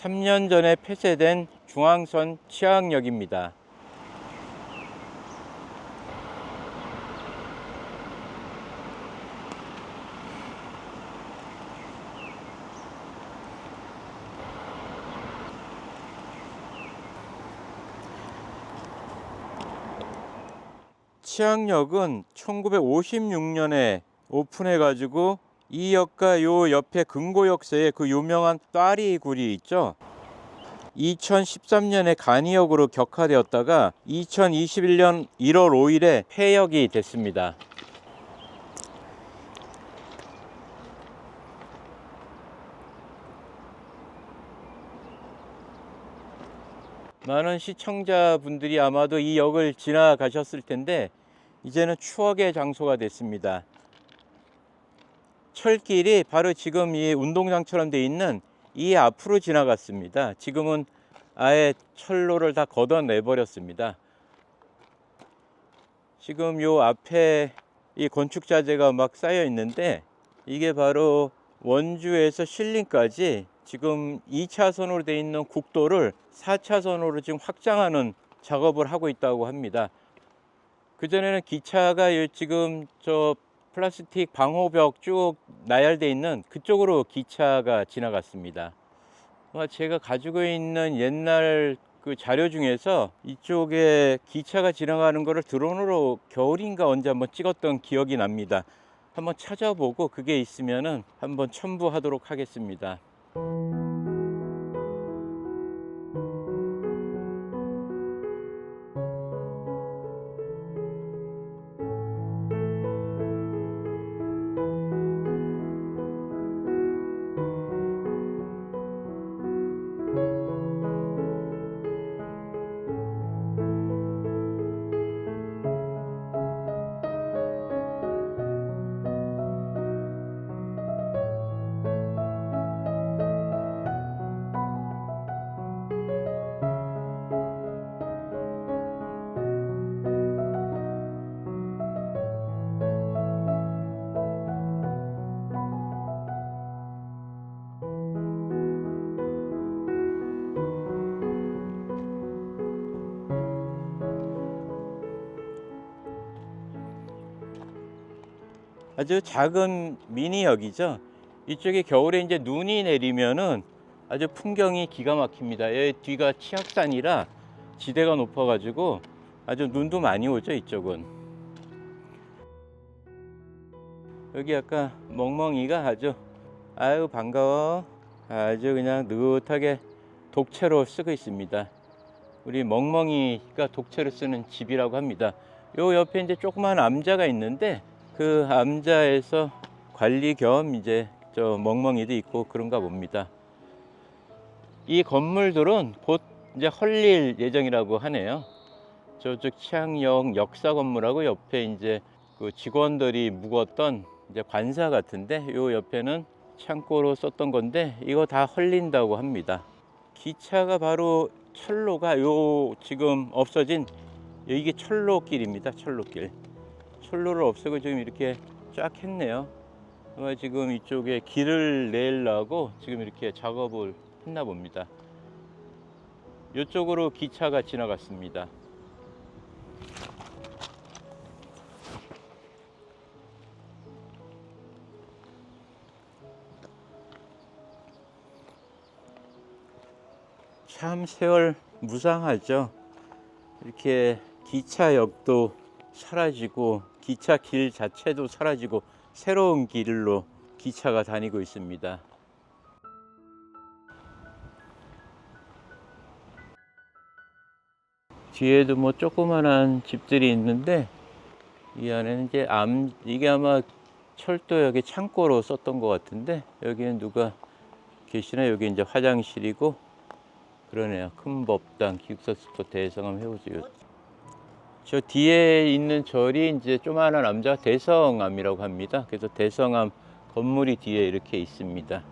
3년 전에 폐쇄된 중앙선 치악역입니다. 치악역은 1956년에 오픈해 가지고 이 역과 요 옆에 금고역세에 그 유명한 파리 굴이 있죠. 2013년에 간이역으로 격화되었다가 2021년 1월 5일에 폐역이 됐습니다. 많은 시청자분들이 아마도 이 역을 지나가셨을 텐데 이제는 추억의 장소가 됐습니다. 철길이 바로 지금 이 운동장처럼 돼 있는 이 앞으로 지나갔습니다. 지금은 아예 철로를 다 걷어내 버렸습니다. 지금 요 앞에 이 건축 자재가 막 쌓여 있는데 이게 바로 원주에서 신림까지 지금 2차선으로 돼 있는 국도를 4차선으로 지금 확장하는 작업을 하고 있다고 합니다. 그전에는 기차가 요 지금 저 플라스틱 방호벽 쭉 나열돼 있는 그쪽으로 기차가 지나갔습니다. 어, 제가 가지고 있는 옛날 그 자료 중에서 이쪽에 기차가 지나가는 거를 드론으로 겨울인가 언제 한번 찍었던 기억이 납니다. 한번 찾아보고 그게 있으면은 한번 첨부하도록 하겠습니다. 아주 작은 미니역이죠. 이쪽에 겨울에 이제 눈이 내리면은 아주 풍경이 기가 막힙니다. 여기 뒤가 치악산이라 지대가 높아가지고 아주 눈도 많이 오죠. 이쪽은. 여기 아까 멍멍이가 아주 아유 반가워. 아주 그냥 느긋하게 독채로 쓰고 있습니다. 우리 멍멍이가 독채로 쓰는 집이라고 합니다. 요 옆에 이제 조그만 암자가 있는데 그 암자에서 관리 겸 이제 저 멍멍이도 있고 그런가 봅니다. 이 건물들은 곧 이제 헐릴 예정이라고 하네요. 저쪽 치앙역 역사 건물하고 옆에 이제 그 직원들이 묵었던 이제 관사 같은데 요 옆에는 창고로 썼던 건데 이거 다 헐린다고 합니다. 기차가 바로 철로가 요 지금 없어진 이게 철로길입니다. 철로길. 철로를 없애고 지금 이렇게 쫙 했네요. 아마 지금 이쪽에 길을 내려고 지금 이렇게 작업을 했나 봅니다. 이쪽으로 기차가 지나갔습니다. 참 세월 무상하죠. 이렇게 기차역도 사라지고 기차 길 자체도 사라지고 새로운 길로 기차가 다니고 있습니다. 뒤에도 뭐 조그만한 집들이 있는데 이 안에는 이제 암 이게 아마 철도역의 창고로 썼던 것 같은데 여기는 누가 계시나 여기 이제 화장실이고 그러네요. 큰 법당 기숙사 스포 대성함 해우수요. 저 뒤에 있는 절이 이제 조만한 남자 대성암이라고 합니다. 그래서 대성암 건물이 뒤에 이렇게 있습니다.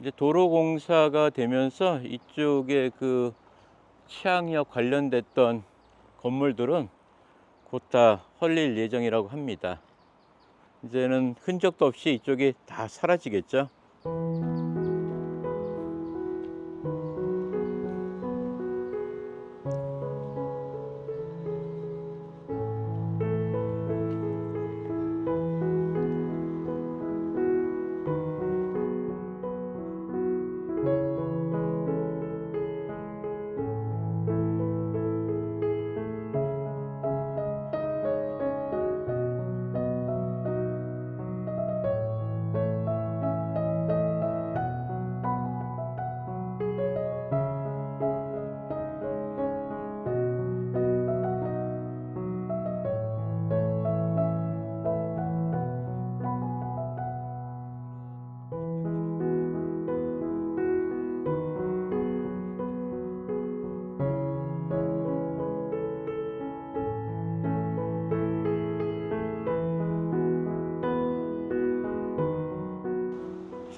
이제 도로 공사가 되면서 이쪽에 그 치앙역 관련됐던 건물들은 곧 다 헐릴 예정이라고 합니다. 이제는 흔적도 없이 이쪽이 다 사라지겠죠.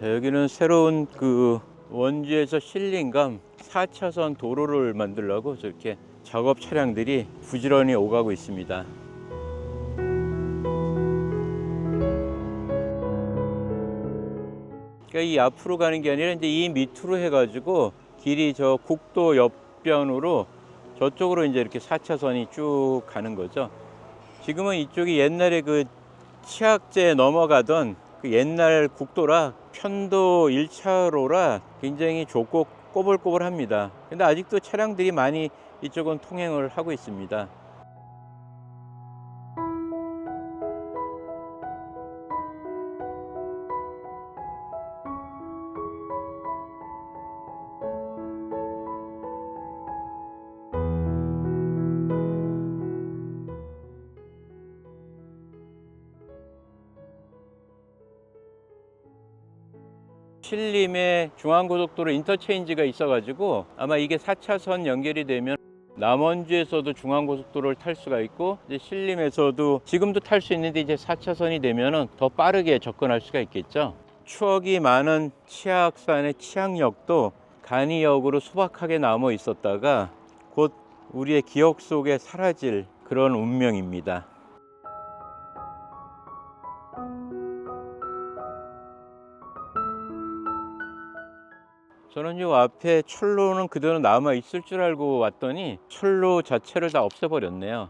자, 여기는 새로운 그 원주에서 신림감 4차선 도로를 만들려고 저렇게 작업 차량들이 부지런히 오가고 있습니다. 그러니까 이 앞으로 가는 게 아니라 이제 이 밑으로 해가지고 길이 저 국도 옆변으로 저쪽으로 이제 이렇게 4차선이 쭉 가는 거죠. 지금은 이쪽이 옛날에 그 치악제 넘어가던 그 옛날 국도라 편도 1차로라 굉장히 좁고 꼬불꼬불합니다. 근데 아직도 차량들이 많이 이쪽은 통행을 하고 있습니다. 신림에 중앙고속도로 인터체인지가 있어가지고 아마 이게 4차선 연결이 되면 남원주에서도 중앙고속도로를 탈 수가 있고 이제 신림에서도 지금도 탈 수 있는데 이제 4차선이 되면은 더 빠르게 접근할 수가 있겠죠. 추억이 많은 치악산의 치악역도 간이역으로 소박하게 남아 있었다가 곧 우리의 기억 속에 사라질 그런 운명입니다. 요 앞에 철로는 그대로 남아 있을 줄 알고 왔더니 철로 자체를 다 없애버렸네요.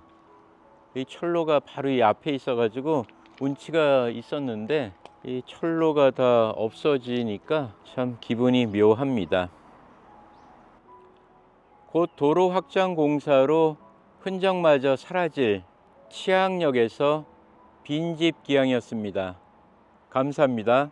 이 철로가 바로 이 앞에 있어가지고 운치가 있었는데 이 철로가 다 없어지니까 참 기분이 묘합니다. 곧 도로 확장 공사로 흔적마저 사라질 치악역에서 빈집 기항이었습니다. 감사합니다.